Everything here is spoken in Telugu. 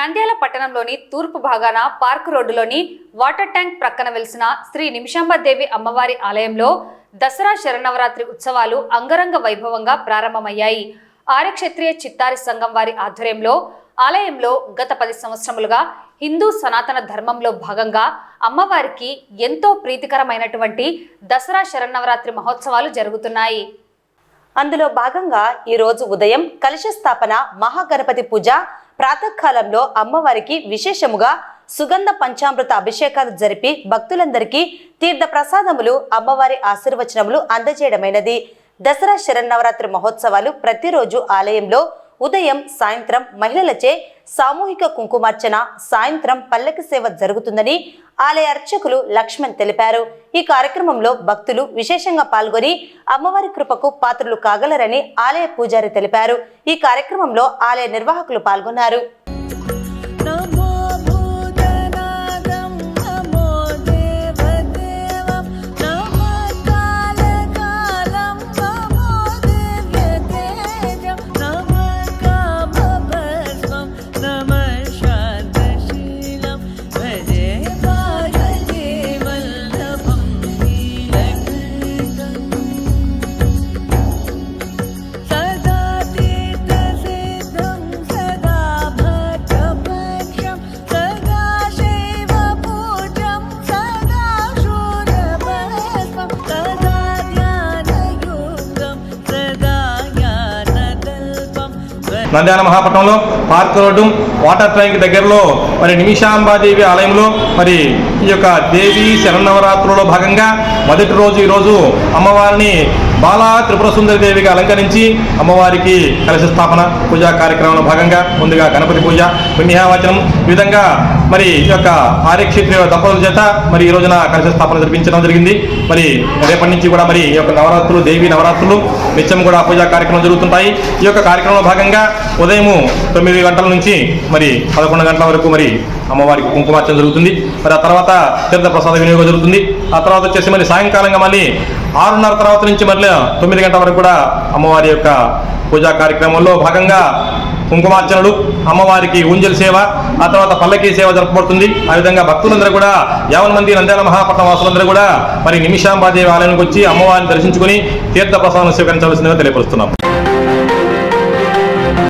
నంద్యాల పట్టణంలోని తూర్పు భాగాన పార్క్ రోడ్డులోని వాటర్ ట్యాంక్ ప్రక్కన వెలిసిన శ్రీ నిమిషాంబదేవి అమ్మవారి ఆలయంలో దసరా శరణవరాత్రి ఉత్సవాలు అంగరంగ వైభవంగా ప్రారంభమయ్యాయి. ఆర్యక్షత్రియ చిత్తారి సంఘం వారి ఆధ్వర్యంలో ఆలయంలో గత పది సంవత్సరములుగా హిందూ సనాతన ధర్మంలో భాగంగా అమ్మవారికి ఎంతో ప్రీతికరమైనటువంటి దసరా శరణవరాత్రి మహోత్సవాలు జరుగుతున్నాయి. అందులో భాగంగా ఈరోజు ఉదయం కలశ స్థాపన మహాగణపతి పూజ ప్రాతకాలంలో అమ్మవారికి విశేషముగా సుగంధ పంచామృత అభిషేకాలు జరిపి భక్తులందరికీ తీర్థ ప్రసాదములు అమ్మవారి ఆశీర్వచనములు అందజేయడమైనది. దసరా శరన్నవరాత్రి మహోత్సవాలు ప్రతిరోజు ఆలయంలో ఉదయం సాయంత్రం మహిళలచే సామూహిక కుంకుమార్చన సాయంత్రం పల్లకి సేవ జరుగుతుందని ఆలయ అర్చకులు లక్ష్మణ్ తెలిపారు. ఈ కార్యక్రమంలో భక్తులు విశేషంగా పాల్గొని అమ్మవారి కృపకు పాత్రలు కాగలరని ఆలయ పూజారి తెలిపారు. ఈ కార్యక్రమంలో ఆలయ నిర్వాహకులు పాల్గొన్నారు. నంద్యాల మహాపట్నంలో పార్క్ రోడ్డు వాటర్ ట్యాంక్ దగ్గరలో మరి నిమిషాంబాదేవి ఆలయంలో మరి ఈ యొక్క దేవి శరణవరాత్రులో భాగంగా మొదటి రోజు ఈరోజు అమ్మవారిని బాలా త్రిపుర దేవిగా అలంకరించి అమ్మవారికి కలశ స్థాపన పూజా కార్యక్రమంలో భాగంగా ముందుగా గణపతి పూజ పుణ్యావచనం ఈ విధంగా మరి ఈ యొక్క ఆర్యక్షేత్ర దంపతుల చేత మరి ఈ రోజున కలశ స్థాపన జరిపించడం జరిగింది. మరి రేపటి నుంచి కూడా మరి ఈ యొక్క నవరాత్రులు దేవి నవరాత్రులు నిత్యం కూడా పూజా కార్యక్రమం జరుగుతుంటాయి. ఈ యొక్క కార్యక్రమంలో భాగంగా ఉదయం తొమ్మిది గంటల నుంచి మరి పదకొండు గంటల వరకు మరి అమ్మవారికి కుంకుమార్చన జరుగుతుంది. మరి ఆ తర్వాత తీర్థ ప్రసాద వినియోగం జరుగుతుంది. ఆ తర్వాత వచ్చేసి మరి సాయంకాలంగా మళ్ళీ ఆరున్నర తర్వాత నుంచి మళ్ళీ తొమ్మిది గంటల వరకు కూడా అమ్మవారి యొక్క పూజా కార్యక్రమంలో భాగంగా కుంకుమార్చనలు అమ్మవారికి ఊంజల్ సేవ ఆ తర్వాత పల్లకీ సేవ జరపబడుతుంది. ఆ విధంగా భక్తులందరూ కూడా యావన్ మంది నంద్యాల మహాపట్నం వాసులందరూ కూడా మరి నిమిషాంబాదేవి ఆలయానికి వచ్చి అమ్మవారిని దర్శించుకుని తీర్థ ప్రసాదం స్వీకరించవలసిందిగా తెలియపరుస్తున్నాం.